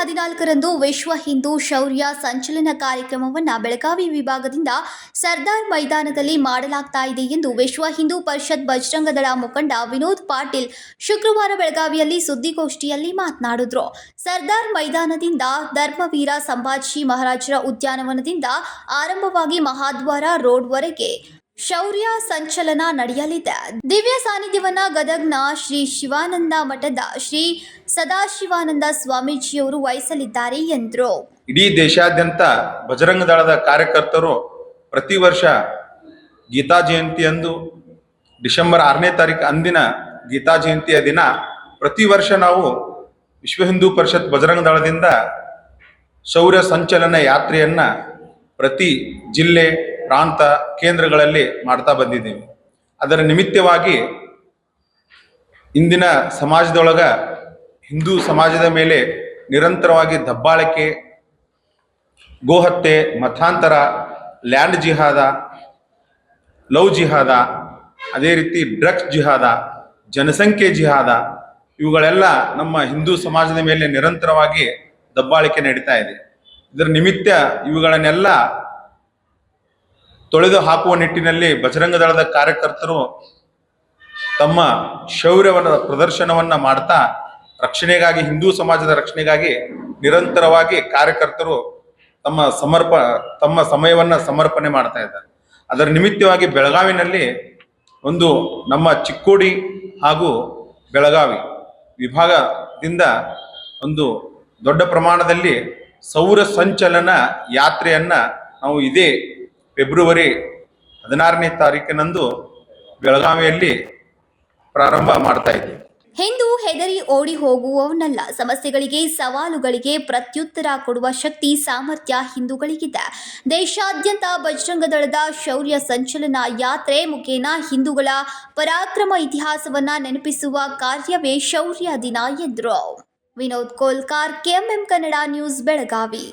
ಹದಿನಾಲ್ಕರಂದು ವಿಶ್ವ ಹಿಂದೂ ಶೌರ್ಯ ಸಂಚಲನ ಕಾರ್ಯಕ್ರಮವನ್ನು ಬೆಳಗಾವಿ ವಿಭಾಗದಿಂದ ಸರ್ದಾರ್ ಮೈದಾನದಲ್ಲಿ ಮಾಡಲಾಗ್ತಾ ಇದೆ ಎಂದು ವಿಶ್ವ ಹಿಂದೂ ಪರಿಷತ್ ಬಜರಂಗದಳ ಮುಖಂಡ ವಿನೋದ್ ಪಾಟೀಲ್ ಶುಕ್ರವಾರ ಬೆಳಗಾವಿಯಲ್ಲಿ ಸುದ್ದಿಗೋಷ್ಠಿಯಲ್ಲಿ ಮಾತನಾಡಿದ್ರು. ಸರ್ದಾರ್ ಮೈದಾನದಿಂದ ಧರ್ಮವೀರ ಸಂಭಾಜಿ ಮಹಾರಾಜರ ಉದ್ಯಾನವನದಿಂದ ಆರಂಭವಾಗಿ ಮಹಾದ್ವಾರ ರೋಡ್ವರೆಗೆ ಶೌರ್ಯ ಸಂಚಲನ ನಡೆಯಲಿದೆ. ದಿವ್ಯ ಸಾನ್ನಿಧ್ಯವನ್ನ ಗದಗ್ನ ಶ್ರೀ ಶಿವಾನಂದ ಮಠದ ಶ್ರೀ ಸದಾಶಿವಾನಂದ ಸ್ವಾಮೀಜಿಯವರು ವಹಿಸಲಿದ್ದಾರೆ ಎಂದರು. ಇಡೀ ದೇಶಾದ್ಯಂತ ಬಜರಂಗ ದಳದ ಕಾರ್ಯಕರ್ತರು ಪ್ರತಿ ವರ್ಷ ಗೀತಾ ಜಯಂತಿಯಂದು ಡಿಸೆಂಬರ್ ಆರನೇ ತಾರೀಕು ಅಂದಿನ ಗೀತಾ ಜಯಂತಿಯ ದಿನ ಪ್ರತಿ ವರ್ಷ ನಾವು ವಿಶ್ವ ಹಿಂದೂ ಪರಿಷತ್ ಬಜರಂಗ ದಳದಿಂದ ಶೌರ್ಯ ಸಂಚಲನ ಯಾತ್ರೆಯನ್ನ ಪ್ರತಿ ಜಿಲ್ಲೆ ಪ್ರಾಂತ ಕೇಂದ್ರಗಳಲ್ಲಿ ಮಾಡ್ತಾ ಬಂದಿದ್ದೀವಿ. ಅದರ ನಿಮಿತ್ತವಾಗಿ ಇಂದಿನ ಸಮಾಜದೊಳಗ ಹಿಂದೂ ಸಮಾಜದ ಮೇಲೆ ನಿರಂತರವಾಗಿ ದಬ್ಬಾಳಿಕೆ, ಗೋಹತ್ಯೆ, ಮತಾಂತರ, ಲ್ಯಾಂಡ್ ಜಿಹಾದ, ಲವ್ ಜಿಹಾದ, ಅದೇ ರೀತಿ ಡ್ರಗ್ಸ್ ಜಿಹಾದ, ಜನಸಂಖ್ಯೆ ಜಿಹಾದ, ಇವುಗಳೆಲ್ಲ ನಮ್ಮ ಹಿಂದೂ ಸಮಾಜದ ಮೇಲೆ ನಿರಂತರವಾಗಿ ದಬ್ಬಾಳಿಕೆ ನಡೀತಾ ಇದೆ. ಇದರ ನಿಮಿತ್ತ ಇವುಗಳನ್ನೆಲ್ಲ ತೊಳೆದು ಹಾಕುವ ನಿಟ್ಟಿನಲ್ಲಿ ಬಜರಂಗ ದಳದ ಕಾರ್ಯಕರ್ತರು ತಮ್ಮ ಶೌರ್ಯವನ್ನ, ಪ್ರದರ್ಶನವನ್ನ ಮಾಡ್ತಾ ರಕ್ಷಣೆಗಾಗಿ, ಹಿಂದೂ ಸಮಾಜದ ರಕ್ಷಣೆಗಾಗಿ ನಿರಂತರವಾಗಿ ಕಾರ್ಯಕರ್ತರು ತಮ್ಮ ಸಮರ್ಪ, ತಮ್ಮ ಸಮಯವನ್ನ ಸಮರ್ಪಣೆ ಮಾಡ್ತಾ ಇದ್ದಾರೆ. ಅದರ ನಿಮಿತ್ತವಾಗಿ ಬೆಳಗಾವಿನಲ್ಲಿ ಒಂದು ನಮ್ಮ ಚಿಕ್ಕೋಡಿ ಹಾಗೂ ಬೆಳಗಾವಿ ವಿಭಾಗದಿಂದ ಒಂದು ದೊಡ್ಡ ಪ್ರಮಾಣದಲ್ಲಿ ಸೌರ ಸಂಚಲನ ಯಾತ್ರೆಯನ್ನು ನಾವು ಇದೇ ಫೆಬ್ರವರಿ ಹದಿನಾರನೇ ತಾರೀಕಿನಂದು ಬೆಳಗಾವಿಯಲ್ಲಿ ಪ್ರಾರಂಭ ಮಾಡ್ತಾ ಇದ್ದೀವಿ ಹಿಂದೂ ಹೆದರಿ ಓಡಿ ಹೋಗುವವನಲ್ಲ, ಸಮಸ್ಯೆಗಳಿಗೆ, ಸವಾಲುಗಳಿಗೆ ಪ್ರತ್ಯುತ್ತರ ಕೊಡುವ ಶಕ್ತಿ, ಸಾಮರ್ಥ್ಯ ಹಿಂದೂಗಳಿಗಿದೆ. ದೇಶಾದ್ಯಂತ ಬಜರಂಗ ದಳದ ಶೌರ್ಯ ಸಂಚಲನ ಯಾತ್ರೆ ಮುಖೇನ ಹಿಂದೂಗಳ ಪರಾಕ್ರಮ ಇತಿಹಾಸವನ್ನ ನೆನಪಿಸುವ ಕಾರ್ಯವೇ ಶೌರ್ಯ ದಿನ ಎಂದರು. Vinod Kolkar, KMM Kannada news, Belagavi.